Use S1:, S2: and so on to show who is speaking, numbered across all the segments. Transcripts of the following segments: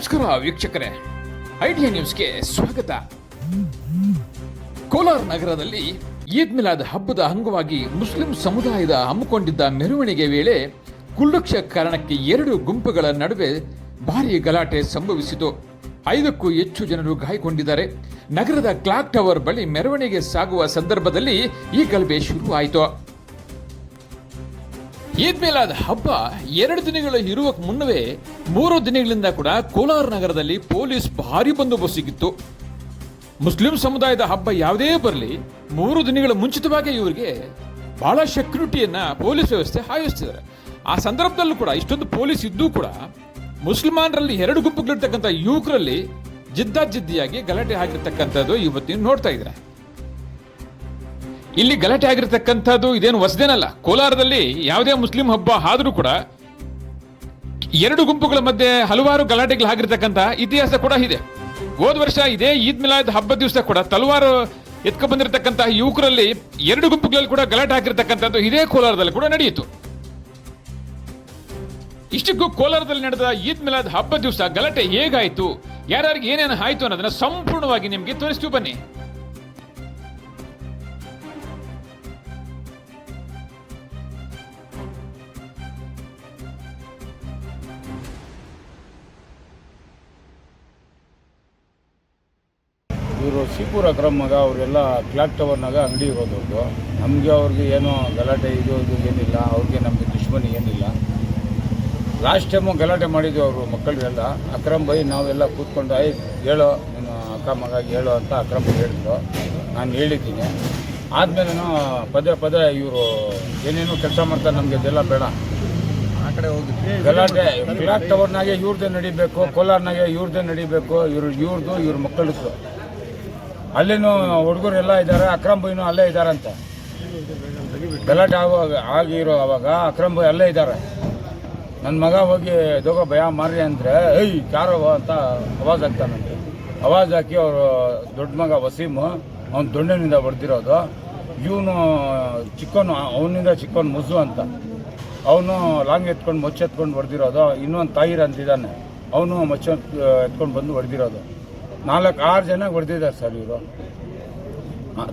S1: ನಮಸ್ಕಾರ, ವೀಕ್ಷಕರೇ. ಐಡಿಯಾ ನ್ಯೂಸ್ಗೆ ಸ್ವಾಗತ. ಕೋಲಾರ ನಗರದಲ್ಲಿ ಈದ್ ಮಿಲಾದ್ ಹಬ್ಬದ ಅಂಗವಾಗಿ ಮುಸ್ಲಿಂ ಸಮುದಾಯದ ಹಮ್ಮಿಕೊಂಡಿದ್ದ ಮೆರವಣಿಗೆ ವೇಳೆ ಕುಲ್ಲಕ್ಷ ಕಾರಣಕ್ಕೆ ಎರಡು ಗುಂಪುಗಳ ನಡುವೆ ಭಾರೀ ಗಲಾಟೆ ಸಂಭವಿಸಿತು. ಐದಕ್ಕೂ ಹೆಚ್ಚು ಜನರು ಗಾಯಗೊಂಡಿದ್ದಾರೆ. ನಗರದ ಕ್ಲಾಕ್ ಟವರ್ ಬಳಿ ಮೆರವಣಿಗೆ ಸಾಗುವ ಸಂದರ್ಭದಲ್ಲಿ ಈ ಗಲಭೆ ಶುರುವಾಯಿತು. ಈದ್ ಮೇಲಾದ ಹಬ್ಬ ಎರಡು ದಿನಗಳ ಇರುವಕ್ಕೆ ಮುನ್ನವೇ ಮೂರು ದಿನಗಳಿಂದ ಕೂಡ ಕೋಲಾರ ನಗರದಲ್ಲಿ ಪೊಲೀಸ್ ಭಾರಿ ಬಂದೋಬಸ್ತ್ ಸಿಗಿತ್ತು ಮುಸ್ಲಿಂ ಸಮುದಾಯದ ಹಬ್ಬ ಯಾವುದೇ ಬರಲಿ, ಮೂರು ದಿನಗಳ ಮುಂಚಿತವಾಗಿ ಇವರಿಗೆ ಬಹಳ ಸೆಕ್ಯೂರಿಟಿಯನ್ನ ಪೊಲೀಸ್ ವ್ಯವಸ್ಥೆ ಹಾಯಿಸ್ತಿದ್ದಾರೆ. ಆ ಸಂದರ್ಭದಲ್ಲೂ ಕೂಡ ಇಷ್ಟೊಂದು ಪೊಲೀಸ್ ಇದ್ದೂ ಕೂಡ ಮುಸಲ್ಮಾನರಲ್ಲಿ ಎರಡು ಗುಂಪುಗಳಿರ್ತಕ್ಕಂಥ ಯುವಕರಲ್ಲಿ ಜಿದ್ದಾಜಿದ್ದಿಯಾಗಿ ಗಲಾಟೆ ಆಗಿರ್ತಕ್ಕಂಥದ್ದು ಇವತ್ತಿನ ನೋಡ್ತಾ ಇದ್ದಾರೆ. ಇಲ್ಲಿ ಗಲಾಟೆ ಆಗಿರತಕ್ಕಂಥದ್ದು ಇದೇನು ಹೊಸದೇನಲ್ಲ ಕೋಲಾರದಲ್ಲಿ ಯಾವುದೇ ಮುಸ್ಲಿಂ ಹಬ್ಬ ಆದರೂ ಕೂಡ ಎರಡು ಗುಂಪುಗಳ ಮಧ್ಯೆ ಹಲವಾರು ಗಲಾಟೆಗಳು ಆಗಿರ್ತಕ್ಕಂಥ ಇತಿಹಾಸ ಕೂಡ ಇದೆ. ಹೋದ ವರ್ಷ ಇದೇ ಈದ್ ಮಿಲಾದ್ ಹಬ್ಬದ ದಿವಸ ಕೂಡ ತಲವಾರು ಎತ್ಕೊ ಬಂದಿರತಕ್ಕಂತಹ ಯುವಕರಲ್ಲಿ ಎರಡು ಗುಂಪುಗಳಲ್ಲಿ ಕೂಡ ಗಲಾಟೆ ಆಗಿರ್ತಕ್ಕಂಥದ್ದು ಇದೇ ಕೋಲಾರದಲ್ಲಿ ಕೂಡ ನಡೆಯಿತು. ಇಷ್ಟಕ್ಕೂ ಕೋಲಾರದಲ್ಲಿ ನಡೆದ ಈದ್ ಮಿಲಾದ್ ಹಬ್ಬದ ದಿವಸ ಗಲಾಟೆ ಹೇಗಾಯ್ತು? ಯಾರ್ಯಾರಿಗೆ ಏನೇನು ಆಯ್ತು ಅನ್ನೋದನ್ನ ಸಂಪೂರ್ಣವಾಗಿ ನಿಮಗೆ ತೋರಿಸ್ತೀವಿ ಬನ್ನಿ.
S2: ಇವರು ಸಿಪುರ ಅಕ್ರಮ್ ಮಗ ಅವರೆಲ್ಲ ಕ್ಲಾಕ್ ಟವರ್ನಾಗ ಅಂಗಡಿ ಇರೋದವ್ರದ್ದು ನಮಗೆ ಅವ್ರಿಗೆ ಏನೋ ಗಲಾಟೆ ಇದು ಇದು ಏನಿಲ್ಲ ಅವ್ರಿಗೆ ನಮಗೆ ದುಶ್ಮನಿ ಏನಿಲ್ಲ. ಲಾಸ್ಟ್ ಟೈಮು ಗಲಾಟೆ ಮಾಡಿದ್ವಿ ಅವರು ಮಕ್ಕಳಿಗೆಲ್ಲ. ಅಕ್ರಮ್ ಬೈ ನಾವೆಲ್ಲ ಕೂತ್ಕೊಂಡು ಐ ಹೇಳೋ ನೀನು ಅಕ್ಕ ಮಗ ಹೇಳೋ ಅಂತ ಅಕ್ರಮ್ ಹೇಳಿದ್ರು. ನಾನು ಹೇಳಿದ್ದೀನಿ. ಆದಮೇಲೆ ಪದೇ ಪದೇ ಇವರು ಏನೇನೋ ಕೆಲಸ ಮಾಡ್ತಾರೆ ನಮಗೆ ಅದೆಲ್ಲ ಬೇಡ. ಗಲಾಟೆ ಕ್ಲಾಕ್ ಟವರ್ನಾಗೆ ಇವ್ರದ್ದೇ ನಡಿಬೇಕು ಕೋಲಾರ್ನಾಗೆ ಇವ್ರದ್ದೇ ನಡಿಬೇಕು ಇವ್ರು ಇವ್ರದ್ದು ಇವ್ರ ಮಕ್ಕಳದ್ದು. ಅಲ್ಲಿನೂ ಹುಡುಗರೆಲ್ಲ ಇದ್ದಾರೆ, ಅಕ್ರಮ್ ಬೈನು ಅಲ್ಲೇ ಇದ್ದಾರಂತ. ಗಲಾಟೆ ಆಗುವಾಗ ಆಗಿರೋ ಅವಾಗ ಅಕ್ರಮ್ ಬೈ ಅಲ್ಲೇ ಇದ್ದಾರೆ. ನನ್ನ ಮಗ ಹೋಗಿ ದೋಗ ಭಯ ಮಾರಿ ಅಂದರೆ, ಏಯ್ ಯಾರವ ಅಂತ ಅವಾಜ್ ಹಾಕ್ತಾನಂತೆ ಅವಾಜ್ ಹಾಕಿ ಅವರು ದೊಡ್ಡ ಮಗ ವಸೀಮು, ಅವ್ನು ದೊಣ್ಣನಿಂದ ಹೊಡೆದಿರೋದು. ಇವನು ಚಿಕ್ಕವನು, ಅವನಿಂದ ಚಿಕ್ಕವನು ಮುಸು ಅಂತ. ಅವನು ಲಾಂಗ್ ಎತ್ಕೊಂಡು, ಮೊಚ್ಚ ಎತ್ಕೊಂಡು ಹೊಡೆದಿರೋದು. ಇನ್ನೊಂದು ತಾಯಿರ್ ಅಂತಿದ್ದಾನೆ ಅವನು ಮೊಚ್ಚೆ ಎತ್ಕೊಂಡು ಬಂದು ಹೊಡೆದಿರೋದು. ನಾಲ್ಕು ಆರು ಜನ ಹೊಡೆದಿದ್ದಾರೆ ಸರ್ ಇವರು.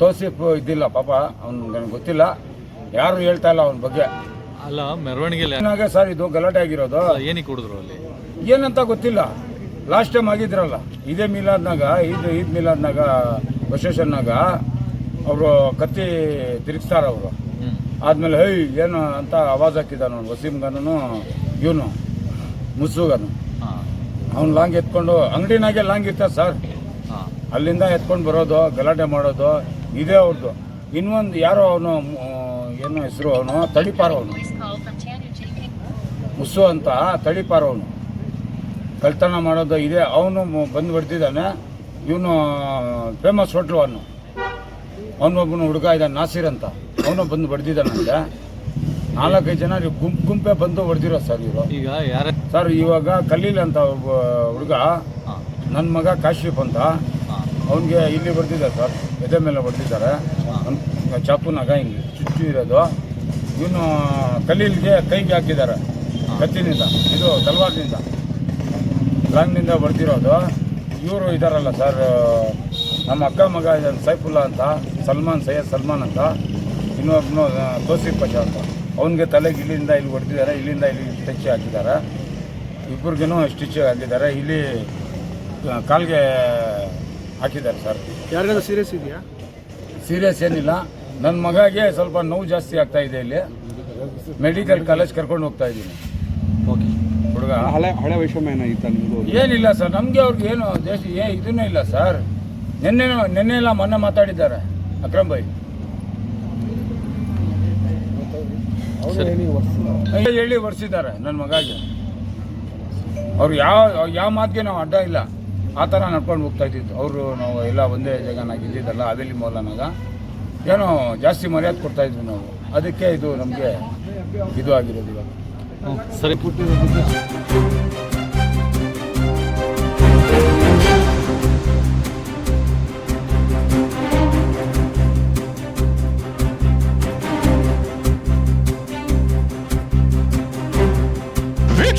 S2: ತೋಸಿಪ್ಪು ಇದ್ದಿಲ್ಲ ಪಾಪ ಅವ್ನು ನನಗೆ ಗೊತ್ತಿಲ್ಲ. ಯಾರು ಹೇಳ್ತಾ ಇಲ್ಲ ಅವನ ಬಗ್ಗೆ.
S3: ಅಲ್ಲ ಮೆರವಣಿಗೆ
S2: ಏನಾಗ ಸರ್ ಇದು ಗಲಾಟೆ ಆಗಿರೋದು.
S3: ಏನಕ್ಕೆ ಕುಡಿದ್ರು ಅಲ್ಲಿ?
S2: ಏನಂತ ಗೊತ್ತಿಲ್ಲ. ಲಾಸ್ಟ್ ಟೈಮ್ ಆಗಿದ್ರಲ್ಲ. ಇದೇ ಮಿಲಾದ್ನಾಗ ಇದು ಈದ್ ಮಿಲಾದ್ನಾಗ ಪ್ರೊಸೆಷನ್ನಾಗ ಅವರು ಕತ್ತಿ ತಿರುಗಿಸ್ತಾರ ಅವರು. ಆದಮೇಲೆ ಹೈ ಏನು ಅಂತ ಆವಾಜ್ ಹಾಕಿದ್ದಾನು ವಸೀಮ್ಗನು ಇವನು ಮುಸುಗನು ಅವ್ನು ಲಾಂಗ್ ಎತ್ಕೊಂಡು ಅಂಗಡಿನಾಗೆ ಲಾಂಗ್ ಇರ್ತದೆ ಸರ್. ಅಲ್ಲಿಂದ ಎತ್ಕೊಂಡು ಬರೋದು ಗಲಾಟೆ ಮಾಡೋದು ಇದೇ ಅವ್ರದ್ದು ಇನ್ನೊಂದು ಯಾರೋ ಅವನು ಏನೋ ಹೆಸರು ಅವನು?
S4: JP.
S2: ಮುಸ್ಸು ಅಂತ ತಡಿಪಾರ ಅವನು. ಕಳ್ತನ ಮಾಡೋದು ಇದೆ ಅವನು ಬಂದು ಬಿಡ್ತಿದ್ದಾನೆ ಇವನು ಫೇಮಸ್ ಹೋಟ್ಲು ಅವನು. ಅವನೊಬ್ಬನು ಹುಡುಗ ಇದ್ದಾನೆ ನಾಸಿರ್ ಅಂತ. ಅವನು ಬಂದು ಹೊಡೆದಿದ್ದಾನಂತೆ. ನಾಲ್ಕೈದು ಜನ ಗುಂಪು ಗುಂಪೇ ಬಂದು ಹೊಡೆದಿರೋ ಸರ್ ಇವರು.
S3: ಈಗ ಯಾರ
S2: ಸರ್ ಇವಾಗ ಕಲೀಲ್ ಅಂತ ಒಬ್ಬ ಹುಡುಗ ನನ್ನ ಮಗ ಕಾಶಿಫ್ ಅಂತ ಅವನಿಗೆ ಇಲ್ಲಿ ಬರ್ತಿದ್ದಾರೆ ಸರ್ ಎದೆ ಮೇಲೆ ಹೊಡೆದಿದ್ದಾರೆ. ಚಾಪುನಾಗ ಹಿಂಗೆ ಚುಚ್ಚು ಇರೋದು. ಇವನು ಕಲೀಲ್ಗೆ ಕೈಗೆ ಹಾಕಿದ್ದಾರೆ. ಕತ್ತಿನಿಂದ ಇದು ತಲವಾರ್ನಿಂದ. ಲಾಂಗ್ನಿಂದ ಬರ್ದಿರೋದು ಇವರು ಇದ್ದಾರಲ್ಲ ಸರ್ ನಮ್ಮ ಅಕ್ಕ ಮಗ ಇದ್ದಾನೆ ಸೈಫುಲ್ಲಾ ಅಂತ ಸಲ್ಮಾನ್ ಸೈಯದ್ ಸಲ್ಮಾನ್ ಅಂತ ಇನ್ನೊಬ್ಬನು ತೋಸಿಫ್ ಪಶಾ ಅಂತ. ಅವನಿಗೆ ತಲೆಗೆ ಇಲ್ಲಿಂದ ಇಲ್ಲಿ ಹೊಡೆದಿದ್ದಾರೆ ಇಲ್ಲಿಂದ ಇಲ್ಲಿ ಸ್ಟಿಚ್ ಹಾಕಿದ್ದಾರೆ. ಇಬ್ಬರಿಗೂ ಸ್ಟಿಚ್ ಹಾಕಿದ್ದಾರೆ. ಇಲ್ಲಿ ಕಾಲಿಗೆ ಹಾಕಿದ್ದಾರೆ ಸರ್.
S5: ಯಾರಿಗಾದ್ರೂ ಸೀರಿಯಸ್ ಇದೆಯಾ?
S2: ಸೀರಿಯಸ್ ಏನಿಲ್ಲ. ನನ್ನ ಮಗಗೆ ಸ್ವಲ್ಪ ನೋವು ಜಾಸ್ತಿ ಆಗ್ತಾ ಇದೆ ಇಲ್ಲಿ. ಮೆಡಿಕಲ್ ಕಾಲೇಜ್ ಕರ್ಕೊಂಡು ಹೋಗ್ತಾ ಇದ್ದೀನಿ.
S3: ಓಕೆ
S2: ಹುಡುಗ.
S5: ಹಳೆ ಹಳೆ ವೈಷಮ್ಯ ಏನಾಗಿತ್ತ ನಿಮಗೂ
S2: ಏನಿಲ್ಲ ಸರ್. ನಮಗೆ ಅವ್ರಿಗೆ ಏನು ದೇಶ ಏ ಇದನ್ನೂ ಇಲ್ಲ ಸರ್. ನಿನ್ನೆ ನಿನ್ನೆ ಇಲ್ಲ ಮೊನ್ನೆ ಮಾತಾಡಿದ್ದಾರೆ ಅಕ್ರಮ್ ಬೈ ಹೇಳಿ ಒರೆಸಿದ್ದಾರೆ. ನನ್ನ ಮಗಾಗೆ. ಅವ್ರು ಯಾವ ಯಾವ ಮಾತಿಗೆ ನಾವು ಅಡ್ಡ ಇಲ್ಲ. ಆ ಥರ ನಡ್ಕೊಂಡು ಹೋಗ್ತಾ ಇದ್ದಿತ್ತು ಅವರು ನಾವು ಎಲ್ಲ ಒಂದೇ ಜಾಗನಾಗ ಇದ್ದಿದ್ದಲ್ಲ ಅವೆಲ್ಲಿ ಮೌಲನಾಗ. ಏನೋ ಜಾಸ್ತಿ ಮರ್ಯಾದೆ ಕೊಡ್ತಾ ಇದ್ವಿ ನಾವು. ಅದಕ್ಕೆ ಇದು ನಮಗೆ ಇದು ಆಗಿರೋದು ಇವಾಗ.
S3: ಸರಿ.